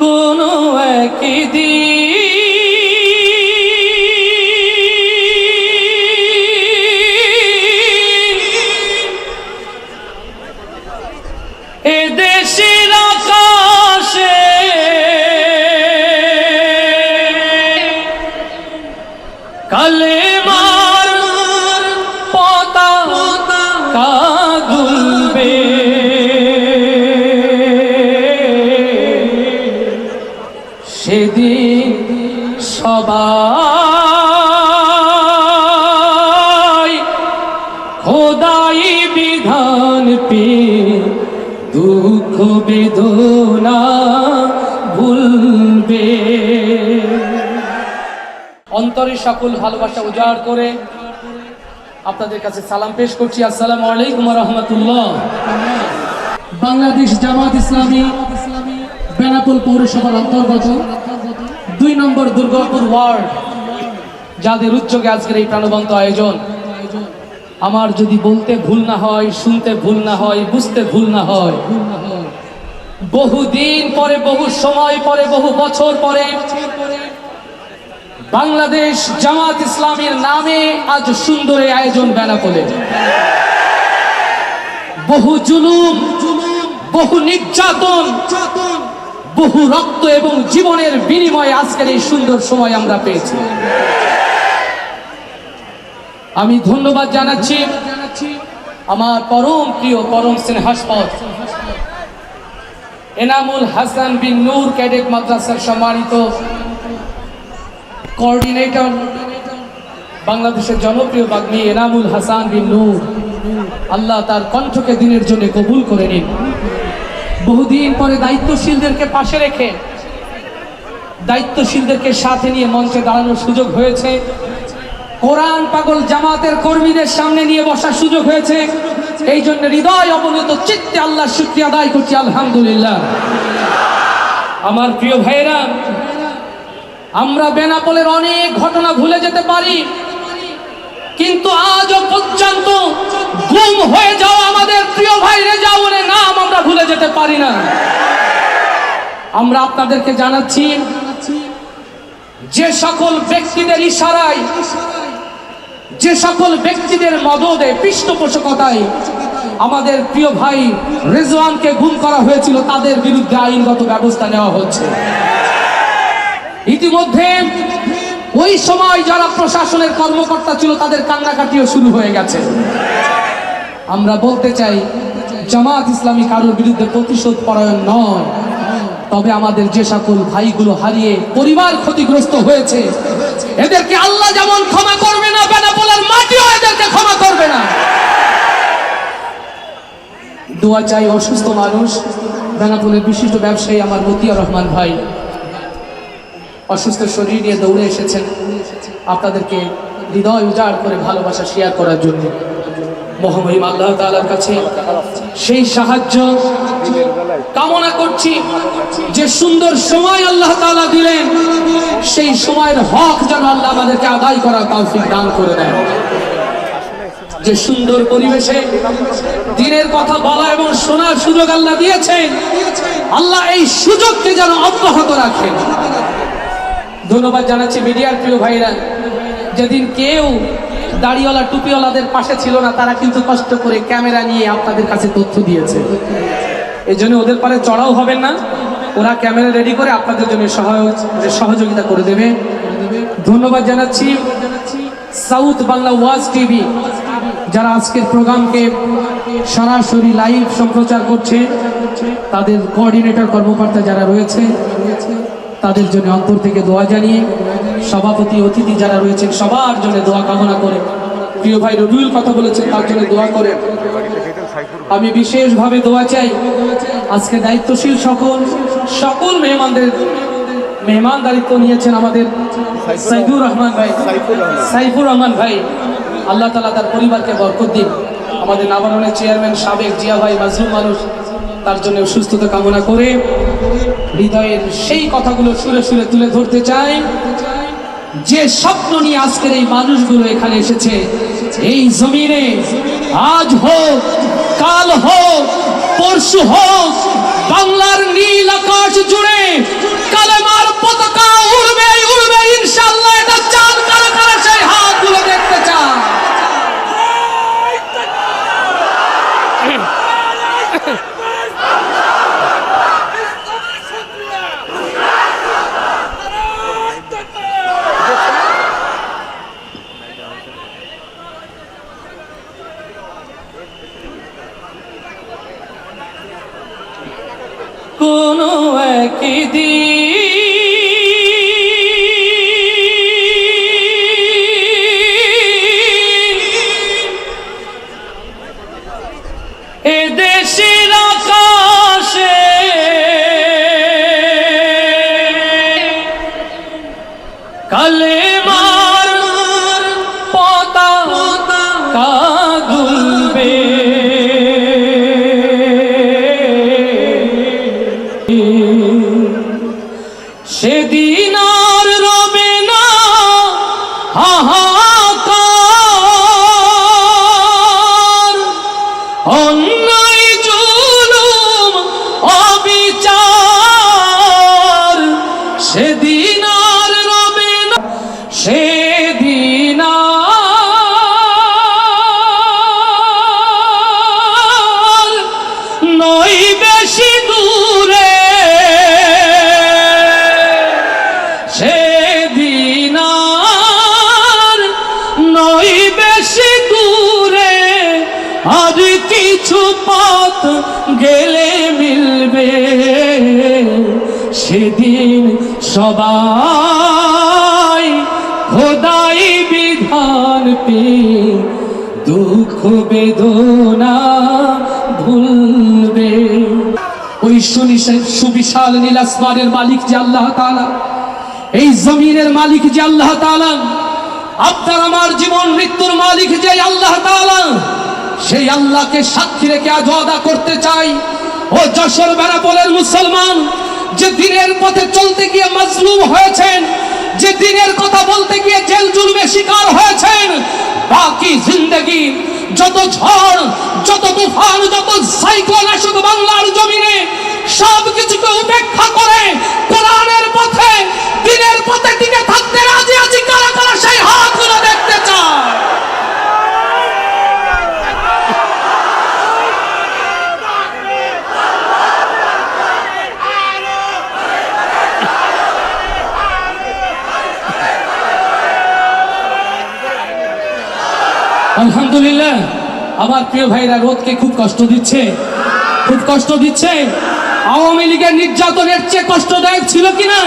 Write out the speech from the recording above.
কোনো একদিন সেদিন সবাই খোদাই বিধান পে দুঃখ বেদনা ভুলবে। অন্তরে সকল ভালোবাসা উজাড় করে আপনাদের কাছে সালাম পেশ করছি। আসসালামু আলাইকুম রহমতুল্লাহ। বাংলাদেশ জামাত ইসলামী বেনাপুল পৌরসভার অন্তর্গত দুই নম্বর দুর্গাপুর ওয়ার্ড, যাদের উদ্যোগে আজকের এই প্রাণবন্ত আয়োজন। আমার যদি বলতে ভুল না হয়, শুনতে ভুল না হয়, বুঝতে ভুল না হয়, বহুদিন পরে, বহু সময় পরে, বহু বছর পরে বাংলাদেশ জামাত ইসলামের নামে আজ সুন্দর আয়োজন বেনাপোলে। বহু জুলুম, বহু নির্যাতন বহু রক্ত এবং জীবনের বিনিময়ে আজকের এই সুন্দর সময় আমরা পেয়েছি। আমি ধন্যবাদ জানাচ্ছি আমার পরম প্রিয়, পরম স্নেহাস্পদ, এনামুল হাসান বিন নূর, ক্যাডেট মাদ্রাসার সম্মানিত কোঅর্ডিনেটর বাংলাদেশের জনপ্রিয় বাগ্মী এনামুল হাসান বিন নূর। আল্লাহ তার কণ্ঠকে দিনের জন্য কবুল করে নিন। বহুদিন পরে দায়িত্বশীলদেরকে পাশে রেখে দায়িত্বশীলদেরকে সাথে নিয়ে মঞ্চে দাঁড়ানোর সুযোগ হয়েছে। কোরআন পাগল জামাতের কর্মীদের সামনে নিয়ে বসার সুযোগ হয়েছে। এই জন্য হৃদয় অবনত, চিত্তে আল্লাহ শুক্রিয়া আদায় করছি, আলহামদুলিল্লাহ। আমার প্রিয় ভাইয়েরা, আমরা বেনাপোলের অনেক ঘটনা ভুলে যেতে পারি। কিন্তু আজও পর্যন্ত গুম হয়ে যাওয়া আমাদের প্রিয় ভাই রেজাউলের নাম আমরা ভুলে যেতে পারি না। আমরা আপনাদেরকে জানাচ্ছি, যে সকল ব্যক্তিদের ইশারায়, যে সকল ব্যক্তিদের মদদে, পৃষ্ঠপোষকতায় আমাদের প্রিয় ভাই রেজওয়ানকে গুম করা হয়েছিল, তাদের বিরুদ্ধে আইনগত ব্যবস্থা নেওয়া হচ্ছে। ইতিমধ্যে ওই সময় যারা প্রশাসনের কর্মকর্তা ছিল, তাদের কান্নাকাটিও শুরু হয়ে গেছে। আমরা বলতে চাই, জামাত ইসলামী কারোর বিরুদ্ধে প্রতিশোধ পরায়ণ নয়। তবে আমাদের যে সকল ভাইগুলো হারিয়ে পরিবার ক্ষতিগ্রস্ত হয়েছে, এদেরকে আল্লাহ যেমন ক্ষমা করবে না, বেনাপোলার মাটিও এদেরকে ক্ষমা করবে না। দোয়া চাই অসুস্থ মানুষ, বেনাপোলের বিশিষ্ট ব্যবসায়ী আমার মতিয়া রহমান ভাই। অসুস্থ শরীর নিয়ে দৌড়ে এসেছেন। আপনাদেরকে হৃদয় উজাড় করে ভালোবাসা শেয়ার করার জন্য। মহামহিম আল্লাহ তাআলার কাছে সেই সাহায্য কামনা করছি যে সুন্দর সময় আল্লাহ তাআলা দিলেন। সেই সময়ের হক যেন আল্লাহ আমাদেরকে আদায় করার তৌফিক দান করে দেন। যে সুন্দর পরিবেশে দিনের কথা বলা এবং শোনার সুযোগ আল্লাহ দিয়েছেন। আল্লাহ এই সুযোগকে যেন অব্যাহত রাখেন। ধন্যবাদ জানাচ্ছি মিডিয়ার প্রিয় ভাইরা। যেদিন কেউ দাড়িওয়ালা, টুপিওয়ালাদের পাশে ছিল না, তারা কিন্তু কষ্ট করে ক্যামেরা নিয়ে আপনাদের কাছে তথ্য দিয়েছে। এই জন্য ওদের পারে চড়াও হবেন না। ওরা ক্যামেরা রেডি করে আপনাদের জন্য সহায় সহযোগিতা করে দেবে। ধন্যবাদ জানাচ্ছি সাউথ বাংলা ওয়াজ টিভি, যারা আজকের প্রোগ্রামকে সরাসরি লাইভ সম্প্রচার করছে। তাদের কোঅর্ডিনেটর কর্মকর্তা যারা রয়েছে তাদের জন্য অন্তর থেকে দোয়া জানিয়ে সভাপতি অতিথি যারা রয়েছেন, সবার জন্য দোয়া কামনা করে। প্রিয় ভাই রবিউল কথা বলেছেন, তার জন্য দোয়া করে আমি বিশেষভাবে দোয়া চাই। আজকে দায়িত্বশীল সকল সকল মেহমানদের, মেহমান দায়িত্ব নিয়েছেন আমাদের সাইদুর রহমান ভাই। সাইফুর রহমান ভাই, আল্লাহ তালা তার পরিবারকে বরকত দিন আমাদের নাবারণের চেয়ারম্যান সাবেক জিয়া ভাই মাজলুম মানুষ, তার জন্য সুস্থতা কামনা করে হৃদয়ের সেই কথাগুলো সুরে সুরে তুলে ধরতে চাই। যে স্বপ্ন নিয়ে আজকের এই মানুষগুলো এখানে এসেছে, এই জমিনে আজ হোক, কাল হোক, পরশু হোক, বাংলার নীল আকাশ জুড়ে কালে মার পতাকা দুলবে সেদিন আর রবে না সেদিন পথ গেলে মিলবে। সেদিন সবাই খোদাই বিধান পে দুঃখ বেদনা ভুলবে। ওই সুবিশাল নীল আসমানের মালিক যে আল্লাহ তাআলা, এই জমিনের মালিক যে আল্লাহ তাআলা, আপনার আমার জীবন মৃত্যুর মালিক যে আল্লাহ তাআলা সেই আল্লাহকে সাক্ষী রেখে আজ আদা করতে চাই। ও যশোর বেড়াপোলের মুসলমান, যে দিনের পথে চলতে গিয়ে মজলুম হয়েছেন, যে দিনের কথা বলতে গিয়ে জেল জুলমে শিকার হয়েছেন, বাকি জিন্দগি, যত ঝড়, যত তুফান, যত সাইক্লোন আসুক বাংলার জমিনে সব কিছুকে উপেক্ষা করে কোরআনের পথে দিনের পথে টিকে থাকতে রাজি আছি কারা কারা সেই হাতগুলো দেখতে চায় আলহামদুলিল্লাহ, আমার প্রিয় ভাইরা রোদকে খুব কষ্ট দিচ্ছে। খুব কষ্ট দিচ্ছে। আওয়ামী লীগের নির্যাতনের চেয়ে কষ্টদায়ক ছিল কিনা?